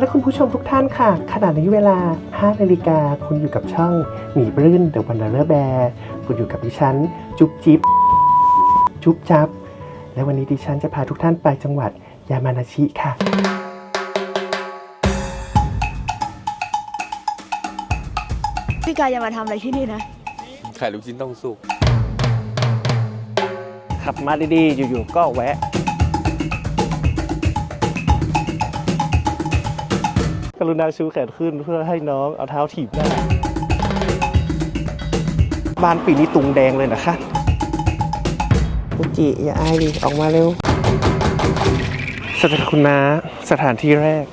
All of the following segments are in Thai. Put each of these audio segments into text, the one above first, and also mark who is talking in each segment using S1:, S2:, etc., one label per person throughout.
S1: และคุณผู้ชมทุกท่านค่ะ ขณะนี้เวลา 5 นาฬิกาคุณอยู่กับช่องหมีบรื่นเดอะวันเดอร์แบร์คุณอยู่กับดิฉัน จุ๊บจิ๊บจุ๊บจับ และวันนี้ดิฉันจะพาทุกท่านไปจังหวัดยามานาชิค่ะ
S2: พี่กายจะมาทำอะไรที่นี่นะ
S3: ขายลูกชิ้นต้องสุก
S1: ขับมาดีๆ อยู่ๆ ก็แวะ รุณาชูแขนขึ้นเพื่อให้น้องเอาเท้าถีบได้บ้านปีนี้ตุงแดงเลยนะคะฟูจิอย่าอายดิออกมาเร็วสถานคุณน้าสถานที่แรก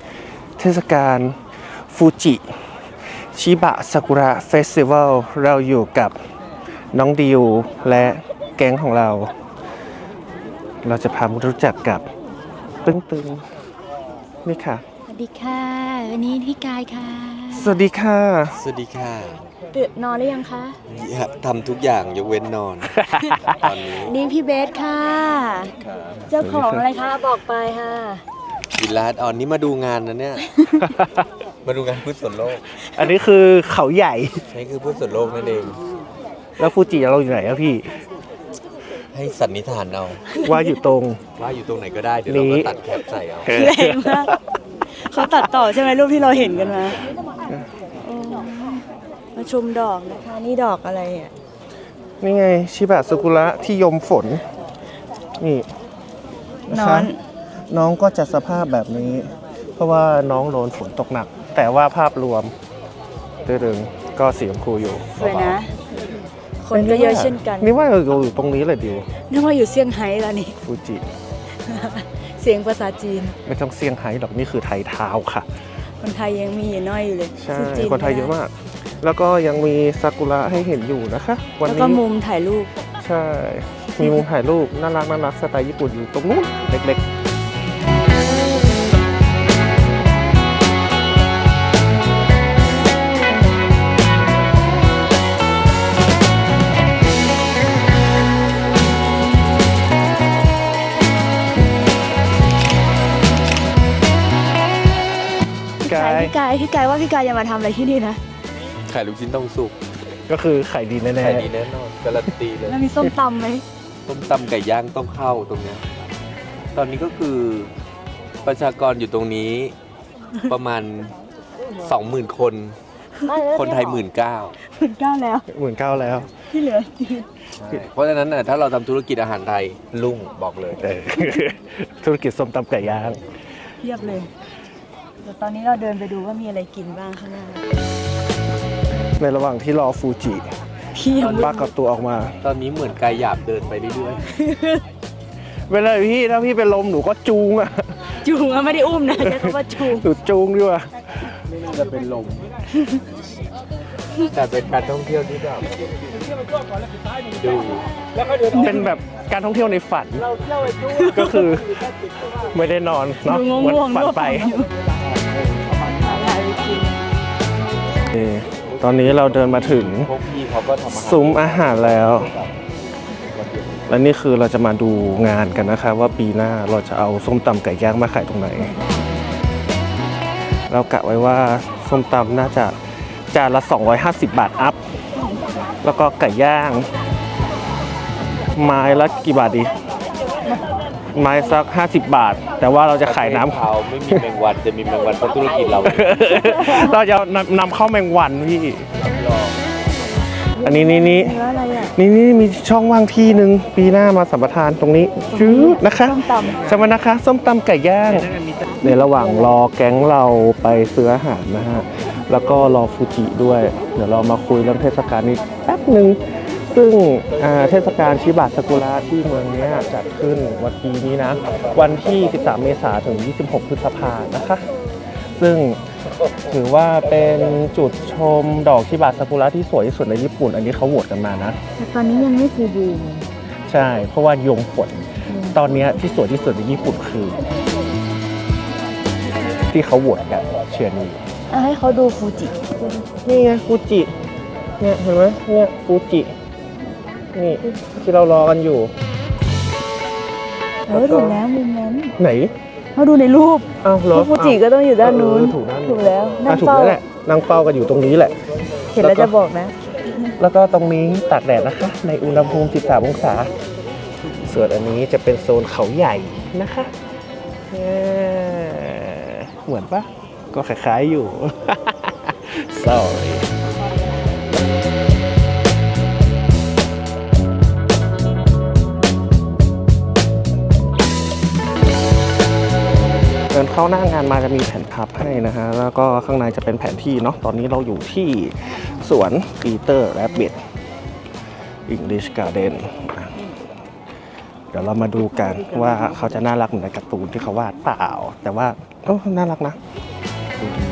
S1: เทศกาลฟูจิชิบะซากุระเฟสติวัลเราอยู่กับน้องดิวและแก๊งของเรา เราจะพามารู้จักกับ ตึงตึงๆนี่ค่ะ
S2: สวัสดีค่ะ วันนี้พี่กายค่ะ
S1: สวัสดีค่ะ
S3: สวัสดีค่ะ
S2: ตื่นนอนหรือยังคะ
S3: ทำทุกอย่างยกเว้นนอน ตอนนี้
S2: นี่พี่เบสค่ะ เจ้าของอะไรคะบอกไปค่ะ
S3: วิลลาดออนนี่มาดูงานนะเนี่ย มาดูงานพืชสวนโลก
S1: อันนี้คือเขาใหญ่
S3: นี่คือพืชสวนโลกนั่นเอง
S1: แล้วฟูจิเราอยู่ไหนอะพี่
S3: ให้สันนิษฐานเอา
S1: ว่าอยู่ตรง
S3: ว่าอยู่ตรงไหนก็ได้ เดี๋ยวเรา
S1: นี่
S3: ก็ตัดแคปใส่เอา
S2: แรงมาก เขาตัดต่อใช่ไหมรูปที่เราเห็นกันมาโอ้มาชมดอกนะคะนี่ดอกอะไรอะ
S1: นี่ไง ชิบะซากุระที่ยมฝน นี่ะ
S2: น
S1: คะ
S2: อน
S1: น้องก็จะสภาพแบบนี้ เพราะว่าน้องโดนฝนตกหนัก แต่ว่าภาพรวมเดิงๆก็สีชมพูอยู่
S2: สวยนะ คนก็เยอะเช่นกัน
S1: นี่ว่าเราอยู่ตรงนี้เลยดิว
S2: นึกว่าอยู่เซี่ยงไฮ้แล้วนี่
S1: ฟูจิ
S2: เสียงภาษาจีน
S1: ไม่ต้องเซี่ยงไฮ้หรอกนี่คือไทยเท้าค่ะ
S2: คนไทยยังมีอยู่น้อยอยู่เลย
S1: ใช่
S2: สู้จี
S1: คนไทยเยอะมาก แล้วก็ยังมีซากุระให้เห็นอยู่นะคะ วัน
S2: แล้วก็
S1: นี้
S2: มุมถ่ายรูป
S1: ใช่ มีมุมถ่ายรูปน่ารักน่ารักสไตล์ญี่ปุ่นอยู่ตรงนู้นเล็กๆ
S2: พี่กายพี่กายว่าพี่กายจะมาทำอะไรที่นี่นะ
S3: ขายลูกชิ้นต้องสุก
S1: ก็คือไข่ดีแน่
S3: ขายดีแน่นอนการันตีเลย
S2: แล้วมีส้มตำไหม
S3: ต้มตำไก่ย่างต้องเข้าตรงเนี้ยตอนนี้ก็คือประชากรอยู่ตรงนี้ประมาณสองหมื่นคน คนไทยหมื่นเก้า
S2: หมื่นเก้าแล้ว
S1: ๆหมื่นเก้าแล้ว
S2: ที่เหลือจีน
S3: เพราะฉะนั้นน่ะถ้าเราทำธุรกิจอาหารไทยลุ่งบอกเลย
S1: เออ ธุรกิจส้มตำไก่ย่าง
S2: เทียบเลย เดี๋ยวตอนนี้เราเดินไปดูว่ามีอะไรกินบ้างข้างหน้า
S1: ในระหว่างที่รอฟูจิ
S2: พี่ยัง
S1: ปรากฏตัวออกมา
S3: ตอนนี้เหมือนกายหยาบเดินไปเรื่อย
S1: เวลาพี่ถ้าพี่เป็นลมหนูก็จูงอะ
S2: จูงอะไม่ได้อุ้มนะใช้คำว่าจูง
S1: หนูจูงดีกว่า
S3: ๆไม่น่าจะเป็นลม แต่เป็นการท่องเที่ยวที่แบบดู
S1: เป็นแบบการท่องเที่ยวในฝัน ก็คือ ไม่ได้นอนเนาะ
S2: ดู
S1: เหมือน
S2: ง่วงๆ
S1: ฝัน
S2: ด้วย
S1: ไป ตอนนี้เราเดินมาถึง
S3: พวกพี่เขาก็ทำอาหาร
S1: ซุ้มอาหารแล้ว และนี่คือเราจะมาดูงานกันนะคะ ว่าปีหน้าเราจะเอาส้มตำไก่ย่างมาขายตรงไหน เรากะไว้ว่าส้มตำน่าจะจานละ 250 บาทอัพ แล้วก็ไก่ย่าง ไม้ละกี่บาทดี ไม้สัก 50 บาท แต่ว่าเราจะขายน้ำ
S3: เขาไม่มีแมงวันจะมีแมงวันเพราะธุรกิจเรา
S1: เราจะนำนำเข้าแมงวันพี่ อันนี้นี่นี่
S2: เนื้ออะไรอะ
S1: นี่นี่มีช่องว่างที่หนึ่งปีหน้ามาสัมปทานตรงนี้จืดนะคะ
S2: ส้มตำ
S1: สมันะคะ ส้มตำไก่ย่างในระหว่างรอแก๊งเราไปซื้ออาหารนะฮะ แล้วก็รอฟูจิด้วย เดี๋ยวเรามาคุยเรื่องเทศกาลนี้แป๊บหนึ่ง ซึ่งอ่าเทศกาลชิบะซากุระที่เมืองเนี้ยจัดขึ้นวันปีนี้นะ วันที่ 13 เมษายนถึง 26 พฤษภานะคะ ซึ่งถือว่าเป็นจุดชมดอกชิบะซากุระที่สวยที่สุดในญี่ปุ่น อันนี้เขาโหวตกันมานะ
S2: แต่ตอนนี้ยังไม่คือบูม
S1: ใช่ เพราะว่ายมฝนตอนเนี้ยที่สวยที่สุดในญี่ปุ่นคือ ที่เขาโหวตกันเชียร์นี่
S2: อะให้เขาดูฟูจิ
S1: นี่ไงฟูจิ เนี่ยเห็นไหมเนี่ยฟูจิ นี่ที่เรารอกันอยู่
S2: เออถูกแล้วมุมนั้น
S1: ไหน
S2: เขาดูในรูป
S1: อ้าวเหรอ
S2: รูปฟูจิก็ต้องอยู่ด้านนู้น
S1: เออถูกด้านนู้น
S2: ถูกแล้วนั่
S1: อะ
S2: ง
S1: ถูก
S2: เฝ้า
S1: แล้วแหละนั่งเฝ้ากันอยู่ตรงนี้แหละ
S2: เห็นแล้วจะบอกนะ
S1: แล้วก็ตรงนี้ตากแดดนะคะ ในอุณหภูมิ 13 องศา ส่วนอันนี้จะเป็นโซนเขาใหญ่นะคะเออเหมือนปะก็คล้ายๆอยู่ sorry เข้าหน้างานมาจะมีแผ่นพับให้นะฮะ แล้วก็ข้างในจะเป็นแผนที่เนาะ ตอนนี้เราอยู่ที่สวนปีเตอร์แรบบิท English Garden อะเดี๋ยวเรามาดูกันว่าเขาจะน่ารักเหมือนในการ์ตูนที่เขาวาดเปล่า แต่ว่าโอ้น่ารักนะดูดี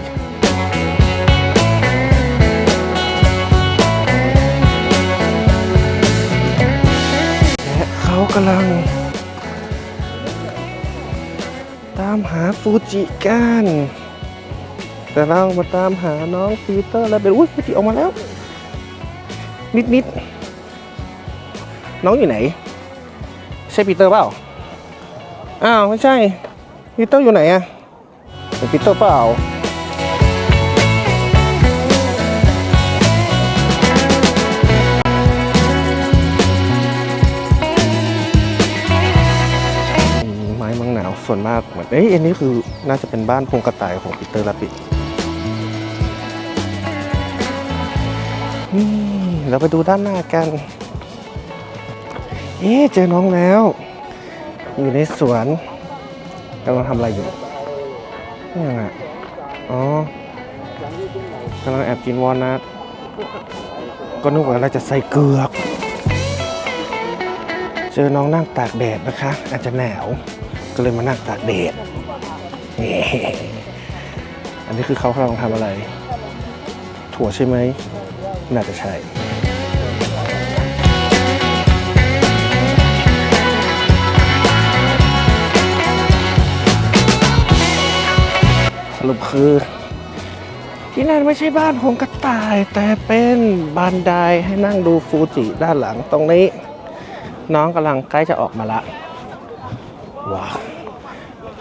S1: และเขากำลังามหาฟูจิกัน แต่เรามาตามหาน้องปีเตอร์แล้วเป็นอุ้ยฟูจิออกมาแล้ว นิดนิดๆน้องอยู่ไหน ใช่ปีเตอร์เปล่า อ้าว ไม่ใช่ปีเตอร์อยู่ไหนอะเป็นปีเตอร์เปล่า ส่วนมากเหมือนเอ้ยอันนี้คือน่าจะเป็นบ้านพงกระต่ายของปีเตอร์ลาปิดนี่เราไปดูด้านหน้ากัน เอ๊ะเจอน้องแล้ว อยู่ในสวนกำลังทำอะไรอยู่นี่ยังอะอ๋อกำลังแอบกินวอลนัทก็นึกว่าเราจะใส่เกลือก เจอน้องนั่งตากแดดนะคะ อาจจะหนาว ก็เลยมานั่งตากแดดนี่อันนี้คือเขากำลังทำอะไร ถั่วใช่ไหม น่าจะใช่สรุปคือ ที่นั่นไม่ใช่บ้านของกระต่าย แต่เป็นบันไดให้นั่งดูฟูจิด้านหลังตรงนี้ น้องกำลังใกล้จะออกมาละ ว้าว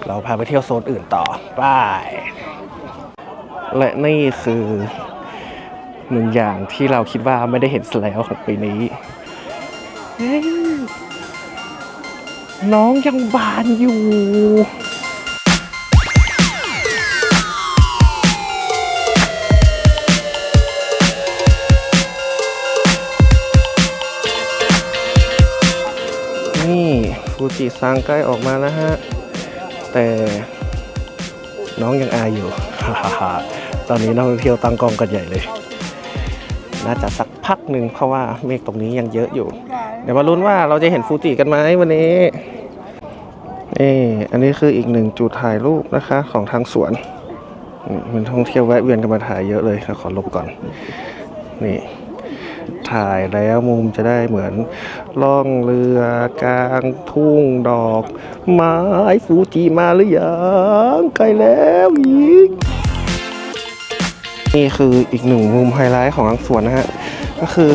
S1: เราพาไปเที่ยวโซนอื่นต่อไปและนี่คือหนึ่งอย่างที่เราคิดว่าไม่ได้เห็นแล้วของปีนี้ น้องยังบานอยู่ ฟูจิซังใกล้ออกมาแล้วฮะ แต่น้องยังอายอยู่ฮ่าฮ่าฮ่าตอนนี้นักท่องเที่ยวตั้งกล้องกันใหญ่เลย น่าจะสักพักหนึ่งเพราะว่าเมฆตรงนี้ยังเยอะอยู่ เดี๋ยวมาลุ้นว่าเราจะเห็นฟูจิกันไหมวันนี้ นี่อันนี้คืออีกหนึ่งจุดถ่ายรูปนะคะของทางสวนมันท่องเที่ยวแวะเวียนกันมาถ่ายเยอะเลยขอลบก่อน นี่ ถ่ายแล้วมุมจะได้เหมือนล่องเรือกลางทุ่งดอกไม้ฟูจิมาหรือยังใกลแล้วอีกนี่คืออีกหนึ่งมุมไฮไลท์ของทางสวนนะฮะ ก็คือ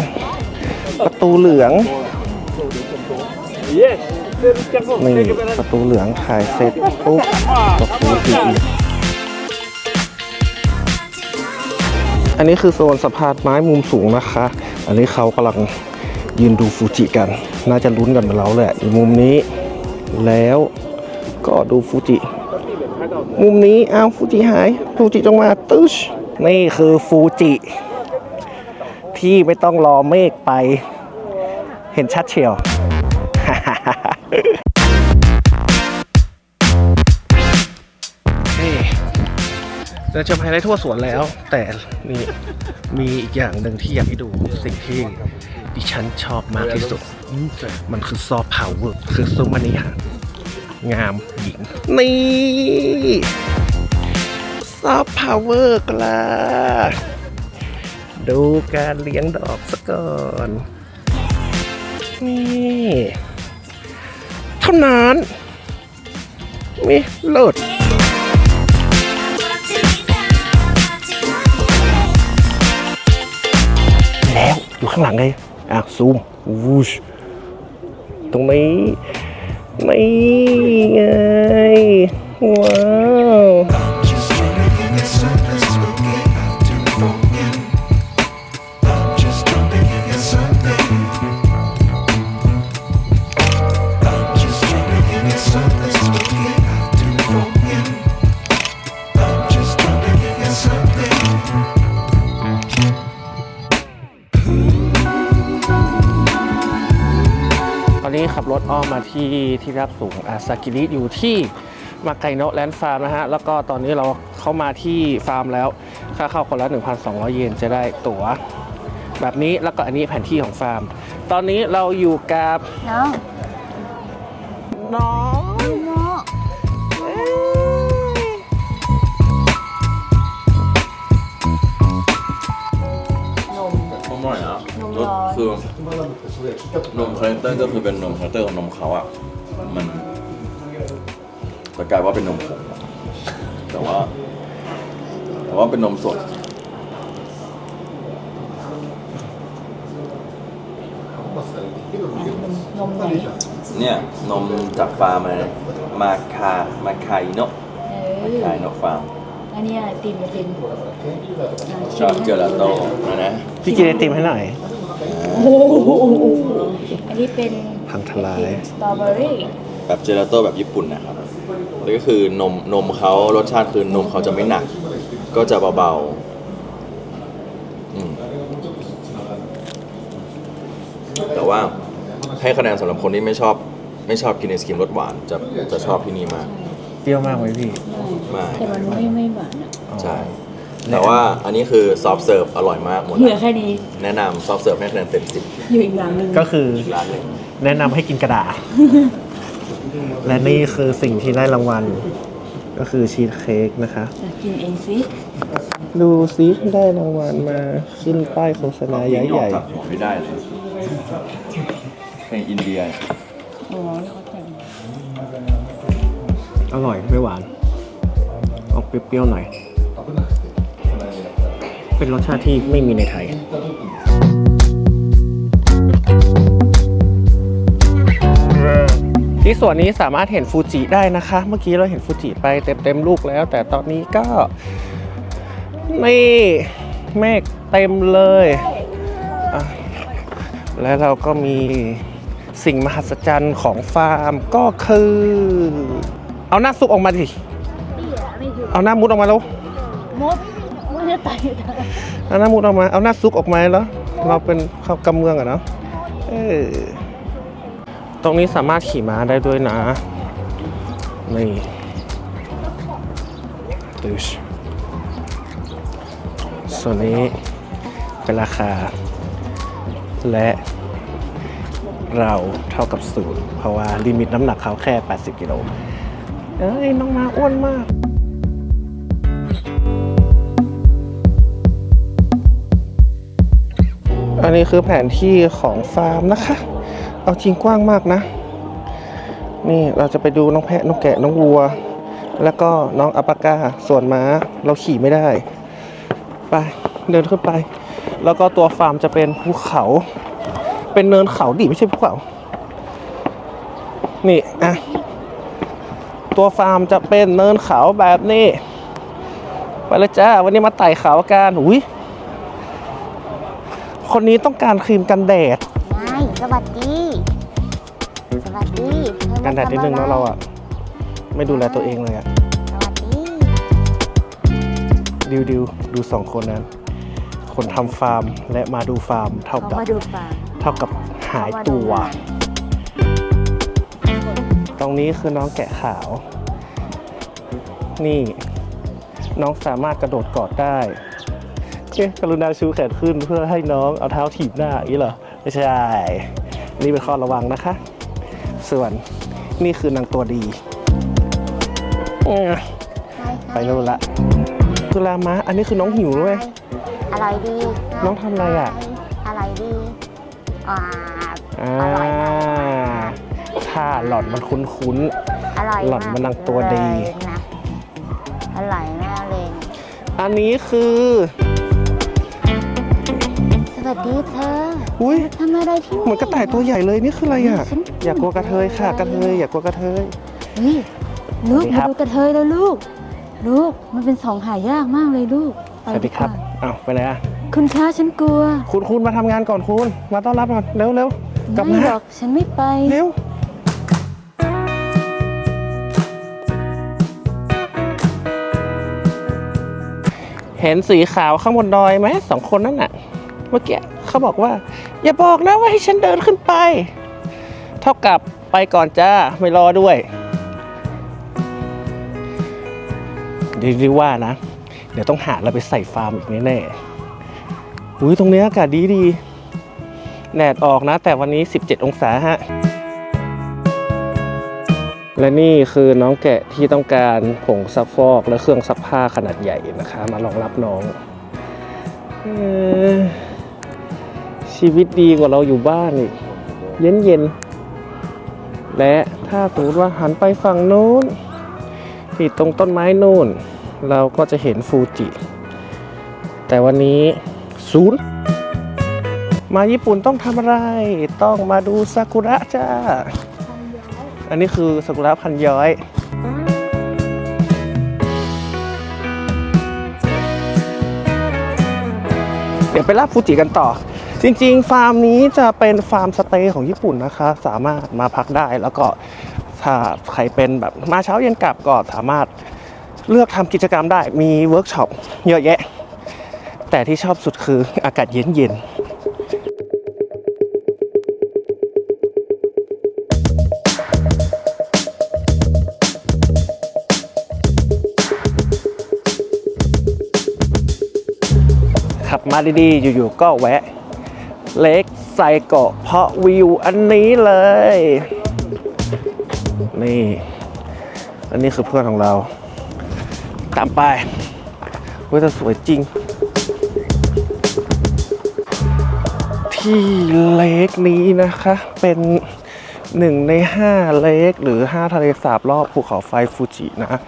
S1: ประตูเหลืองนี่ประตูเหลืองถ่ายเสร็จปุ๊บประตูสีอีกอันนี้คือโซนสะพานไม้มุมสูงนะคะ อันนี้เขากำลังยืนดูฟูจิกัน น่าจะลุ้นกันเหมือนเราแหละอยู่มุมนี้ แล้วก็ดูฟูจิ มุมนี้อ้าวฟูจิหาย ฟูจิจงมาตึชนี่คือฟูจิ ที่ไม่ต้องรอเมฆไป เห็นชัดเชียว เราจะไฮไลท์ทั่วสวนแล้ว แต่นี่มีอีกอย่างหนึ่งที่อยากให้ดูสิ่งที่ดิฉันชอบมากที่สุด มันคือซอฟต์พาวเวอร์คือซุ้มอันนี้ฮะงามหญิง นี่ซอฟต์พาวเวอร์กล่ะดูการเลี้ยงดอกสะก่อน นี่เท่านั้นมีโหลด อยู่ข้างหลังไงอะซูมวูชตรงนี้ไม่ไงว้าว ที่ที่รับสูงอาซากิริอยู่ที่มาไกโนะแลนด์ฟาร์มนะฮะ แล้วก็ตอนนี้เราเข้ามาที่ฟาร์มแล้ว ค่าเข้าคนละ 1,200 เยนจะได้ตั๋ว แบบนี้แล้วก็อันนี้แผนที่ของฟาร์ม ตอนนี้เราอยู่กับ
S2: น้อง
S4: ตอร์ก็คือเป็นนมคาแรคเตอร์ของนมเขาอะมันแต่กลายว่าเป็นนมผงอะแต่ว่า แต่ว่าเป็นนมสด
S2: นมไหน
S4: เนี่ยนมจากฟาร์มอะไรนะมาคามาคาอิโนะ
S2: เอ
S4: มา
S2: อ
S4: คาอิโนะฟาร์ม
S2: อันนี้ไอติมไอติม
S4: ชอบเจลาโต้นะนะ
S1: พี่กินไอติมให้หน่อย
S2: โอ้โหอั นนี้เป็น
S1: พังทลาย
S2: สตรอเบอรี่
S4: แบบเจลาโต้แบบญี่ปุ่นนะครับแล้วก็คือนมนมเขารสชาติคือนมเขาจะไม่หนัก ก็จะเบาๆอืมแต่ว่าให้คะแนนสำหรับคนที่ไม่ชอบ ไม่ชอบกินไอศกรีมรสหวานจะจะชอบที่นี่มาก
S1: เปรี้ยวมากไหมพี่
S4: มาก
S2: แต่มันไม่ไม่หวานอะ
S4: ใช่ แต่ว่าอันนี้คือซอฟต์เสิร์ฟอร่อยมากหมด
S2: เหลือ
S4: แล้ว
S2: แค่นี้
S4: แนะนำซอฟต์เสิร์ฟให้คะแนนเต็มสิบ
S2: อยู่อีกหลังหนึ่ง
S1: ก็คือ
S4: ร้านหนึ่ง
S1: แนะนำให้กินกระดาษ และนี่คือสิ่งที่ได้รางวัล ก็คือชีสเค้กนะคะ
S2: จะกินเองสิ
S1: ดูซิได้รางวัลมาขึ้นป้ายโฆษณาใหญ่
S4: ออกจากหัวไม่ได้เลยเพลงอินเดีย
S2: อ๋อแล้วเขาแต่ง
S1: ๆอร่อยไม่หวาน ออกเปรี้ยวๆหน่อย เป็นรสชาติที่ไม่มีในไทย ที่สวนนี้สามารถเห็นฟูจิได้นะคะ เมื่อกี้เราเห็นฟูจิไปเต็มๆลูกแล้ว แต่ตอนนี้ก็ นี่เมฆเต็มเลยและเราก็มีสิ่งมหัศจรรย์ของฟาร์มก็คือ เอาหน้าซุปออกมาดิ เอาหน้ามุดออกมาแล้ว
S2: มด ตาย
S1: เอาหน้ามุดออกมา เอาหน้าซุกออกมาแล้ว เราเป็นข้าวกำเมืองอะเนาะเออตรงนี้สามารถขี่ม้าได้ด้วยนะ นี่ดูชส่วนนี้เป็นราคา และเราเท่ากับศูนย์เพราะว่าลิมิตน้ำหนักเขาแค่ 80 กิโลเอ้ย น้องมาอ้วนมาก อันนี้คือแผนที่ของฟาร์มนะคะ เอาจริงกว้างมากนะ นี่เราจะไปดูน้องแพะน้องแกะน้องวัว แล้วก็น้องอัปปากาส่วนม้าเราขี่ไม่ได้ ไปเดินขึ้นไป แล้วก็ตัวฟาร์มจะเป็นภูเขา เป็นเนินเขาดิไม่ใช่ภูเขา นี่อะตัวฟาร์มจะเป็นเนินเขาแบบนี้ ไปเลยจ้าวันนี้มาไต่เขากันอุ้ย คนนี้ต้องการครีมกันแดด
S5: นายสวัสดี สวัสดีเธอมา
S1: กันแดดนิดนึง
S5: ทำ
S1: แล้วเราอะไม่ดูแลตัวเองเลยอะ
S5: สวัสดี
S1: ดิวดิวดูสองคนนั้น คนทำฟาร์มและมาดูฟาร์มเท่า
S2: เขา
S1: กับ
S2: มาดูฟาร์ม
S1: เท่ากับหายตัว ตรงนี้คือน้องแกะขาว นี่ น้องสามารถกระโดดกอดได้ โอเคกรุณาชูแขนขึ้นเพื่อให้น้องเอาเท้าถีบหน้าอย่างนี้เหรอไม่ใช่ นี่เป็นข้อระวังนะคะ ส่วนนี่คือนางตัวดีอืมไปนู่นละตุลามะอันนี้คือน้องหิวด้วย
S5: อร่อยดี
S1: น้องทำอะไรอะ
S5: อร่อยดีอ่า
S1: อ่า
S5: อร่อยมาก
S1: ถ้าหล่อนมันคุ้น
S5: อร่อย
S1: หล่อนมันนางตัวดี
S5: เลยนะอร่อยมากเลย
S1: ๆอันนี้คือ
S5: ส วัสดีเธอ
S1: อุ้ย
S5: ทำอะไรที่นี่
S1: เหมือนกระต่ายตัวใหญ่เลยนี่คืออะไรอะ
S5: ฉัน
S1: อย่ากลัวกระเทยค่ะกระเทยอย่ากลัวกระเทย
S5: เฮ้ย
S2: ลูก
S1: สวัสดีครั
S2: มา
S1: บ
S2: ดูกระเทยแล้วลูก ลูกมันเป็นสองหายากมากเลยลูก
S1: สวัสดีครับ
S2: ไปกว่า
S1: อ้าวไปไหนอะ
S2: คุณคะฉันกลัว
S1: คุณคุณมาทำงานก่อนคุณ มาต้อนรับก่อนเร็วเร็วกลับ
S2: ไม่
S1: มา
S2: หรอกฉันไม่ไป
S1: เร็วเห็นสีขาวข้างบนดอยไหมสองคนนั่นน่ะ เมื่อกี้เขาบอกว่า อย่าบอกนะว่าให้ฉันเดินขึ้นไป เท่ากับไปก่อนจ้าไม่รอด้วยดีดีว่านะ เดี๋ยวต้องหาเราไปใส่ฟาร์มอีกแน่ๆอุ้ยตรงนี้อากาศดีดีๆแดดออกนะ แต่วันนี้ 17 องศาฮะ และนี่คือน้องแกะที่ต้องการผงซักฟอกและเครื่องซักผ้าขนาดใหญ่นะคะ มารองรับน้อง เออ ชีวิตดีกว่าเราอยู่บ้านอีกเย็นเย็นๆและถ้าสมมติว่าหันไปฝั่งนู้นที่ตรงต้นไม้นู่น เราก็จะเห็นฟูจิ แต่วันนี้ศูนย์มาญี่ปุ่นต้องทำอะไร ต้องมาดูซากุระจ้า อันนี้คือซากุระพันย้อยเดี๋ยวไปลาดฟูจิกันต่อ จริงๆ ฟาร์มนี้จะเป็นฟาร์มสเตย์ของญี่ปุ่นนะคะ สามารถมาพักได้แล้วก็ถ้าใครเป็นแบบมาเช้าเย็นกลับก็สามารถเลือกทำกิจกรรมได้มีเวิร์กช็อปเยอะแยะ แต่ที่ชอบสุดคืออากาศเย็นๆขับมาดีๆ อยู่ๆ ก็แวะ เล็กไซโกะเพราะวิวอันนี้เลย นี่ อันนี้คือเพื่อนของเรา ตามไปเว้ยแต่สวยจริง ที่เลกนี้นะคะ เป็นหนึ่งในห้าเลกหรือห้าทะเลสาบรอบภูเขาไฟฟูจินะ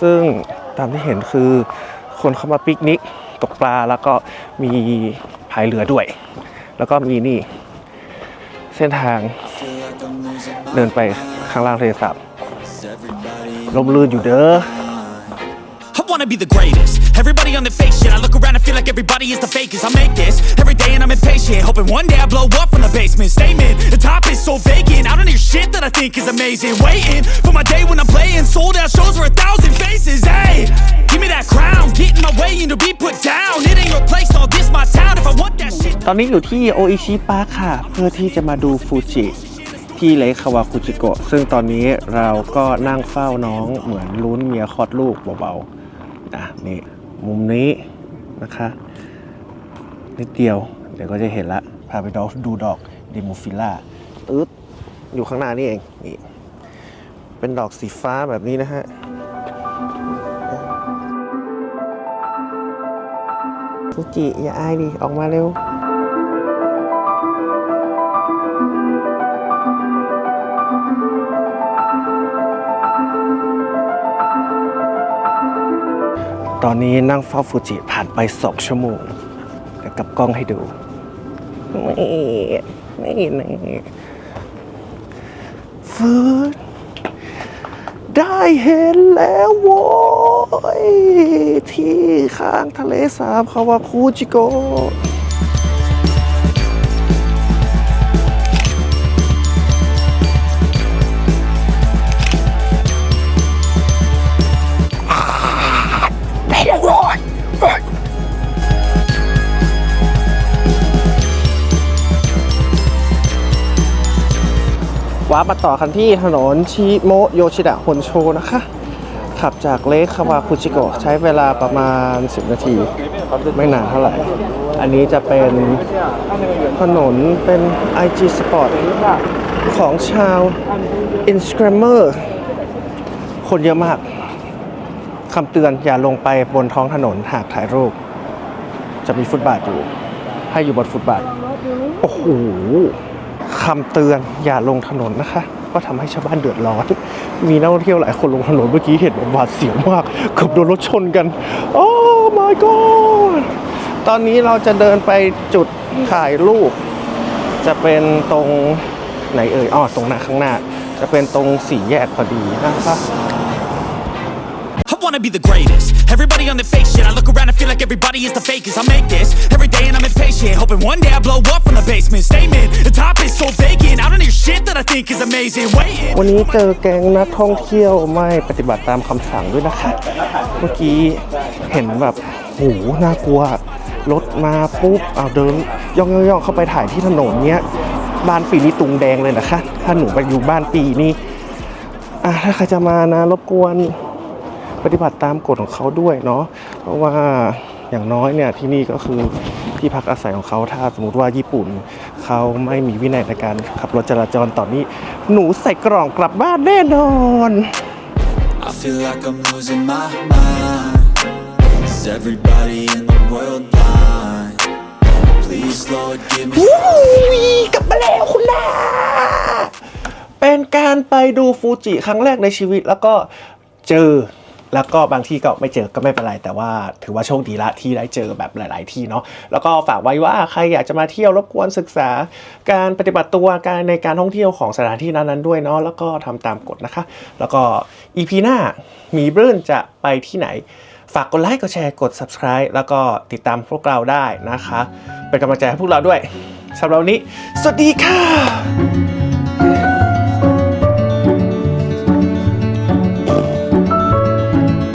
S1: ซึ่งตามที่เห็นคือคนเข้ามาปิกนิก ตกปลาแล้วก็มีพายเรือด้วย แล้วก็มีนี่ เส้นทางเดินไปข้างล่างทะเลสาบลมลื่นอยู่เด้อ
S6: wanna be the greatest. Everybody on the fake shit. I look around and feel like everybody is the fakest. I make this every day and I'm impatient. Hoping one day I blow up from the basement. Statement, the top is so vacant. I don't hear shit that I think is amazing. Waiting for my day when I'm playing. Sold out shows for a thousand faces. Hey, give me that crown. Get in my way and to be put down. It ain't your place, all this my town. If I want that shit.
S1: ตอนนี้อยู่ที่โออิชิปาคค่ะ เพื่อที่จะมาดูฟูจิที่เลคคาวาคุจิโกะซึ่งตอนนี้เราก็นั่งเฝ้าน้องเหมือนลุ้นเมียคลอดลูกเบาๆ นะนี่มุมนี้นะคะนิดเดียว เดี๋ยวก็จะเห็นละพาไปดอกดูดอกเดโมฟิล่าอึดอยู่ข้างหน้านี่เองนี่เป็นดอกสีฟ้าแบบนี้นะฮะฟูจิอย่าอายดิ ออกมาเร็ว ตอนนี้นั่งเฝ้าฟูจิผ่านไปสองชั่วโมงเดี๋ยวกลับกล้องให้ดูนี่นี่นี่ฟืดได้เห็นแล้วโว้ยที่ข้างทะเลสาบคาวาคูจิโกะ ว้าร์ปมาต่อกันที่ถนนชิโมโยชิดะฮอนโชนะคะ ขับจากเลคคาวาคุจิโกะใช้เวลาประมาณ 10 นาที ไม่นานเท่าไหร่ อันนี้จะเป็นถนนเป็น IG Sport ของชาว Instagrammer คนเยอะมากคำเตือนอย่าลงไปบนท้องถนนหากถ่ายรูป จะมีฟุตบาทอยู่ ให้อยู่บนฟุตบาท โอ้โห คำเตือนอย่าลงถนนนะคะ ก็ทำให้ชาวบ้านเดือดร้อน มีนักท่องเที่ยวหลายคนลงถนนเมื่อกี้เห็นแบบหวาดเสียวมากเกือบโดนรถชนกัน โอ้ my god ตอนนี้เราจะเดินไปจุดถ่ายรูป จะเป็นตรงไหนเอ่ยอ๋อตรงหน้าข้างหน้า จะเป็นตรงสี่แยกพอดีนะคะ
S6: wanna be the greatest. Everybody on the fake shit. I look around and feel like everybody is the fakest. I make this every day and I'm impatient. Hoping one day I blow up from the basement. Statement, the top is so vacant. I don't hear shit that I think is amazing. Waiting.
S1: วันนี้เจอแก๊งนักท่องเที่ยวไม่ปฏิบัติตามคำสั่งด้วยนะคะ เมื่อกี้เห็นแบบโหน่ากลัว รถมาปุ๊บเอาเดินย่องย่องเข้าไปถ่ายที่ถนนเนี้ย บ้านปีนี่ตุงแดงเลยนะคะ ถ้าหนูไปอยู่บ้านปีนี่อะถ้าใครจะมานะรบกวน ปฏิบัติตามกฎของเขาด้วยเนาะเพราะว่าอย่างน้อยเนี่ยที่นี่ก็คือที่พักอาศัยของเขาถ้าสมมติว่าญี่ปุ่นเขาไม่มีวินัยในการขับรถจราจรตอนนี้ หนูใส่กล่องกลับบ้านแน่นอน
S6: I feel like I'm losing my mind. Is everybody in the world blind? Please, Lord, give me.
S1: วู้ยกลับมาแล้วคุณนาเป็นการไปดูฟูจิครั้งแรกในชีวิตแล้วก็เจอ แล้วก็บางที่ก็ไม่เจอก็ไม่เป็นไร แต่ว่าถือว่าโชคดีละที่ได้เจอแบบหลาย ๆ ที่เนาะแล้วก็ฝากไว้ว่าใครอยากจะมาเที่ยวรบกวนศึกษา การปฏิบัติตัวการในการท่องเที่ยวของสถานที่นั้น ๆ ด้วยเนาะแล้วก็ทำตามกฎนะคะ แล้วก็อีพีหน้ามีเรื่นจะไปที่ไหน ฝากกดไลค์กดแชร์กด subscribe แล้วก็ติดตามพวกเราได้นะคะ เป็นกำลังใจให้พวกเราด้วยสำหรับวันนี้ สวัสดีค่ะ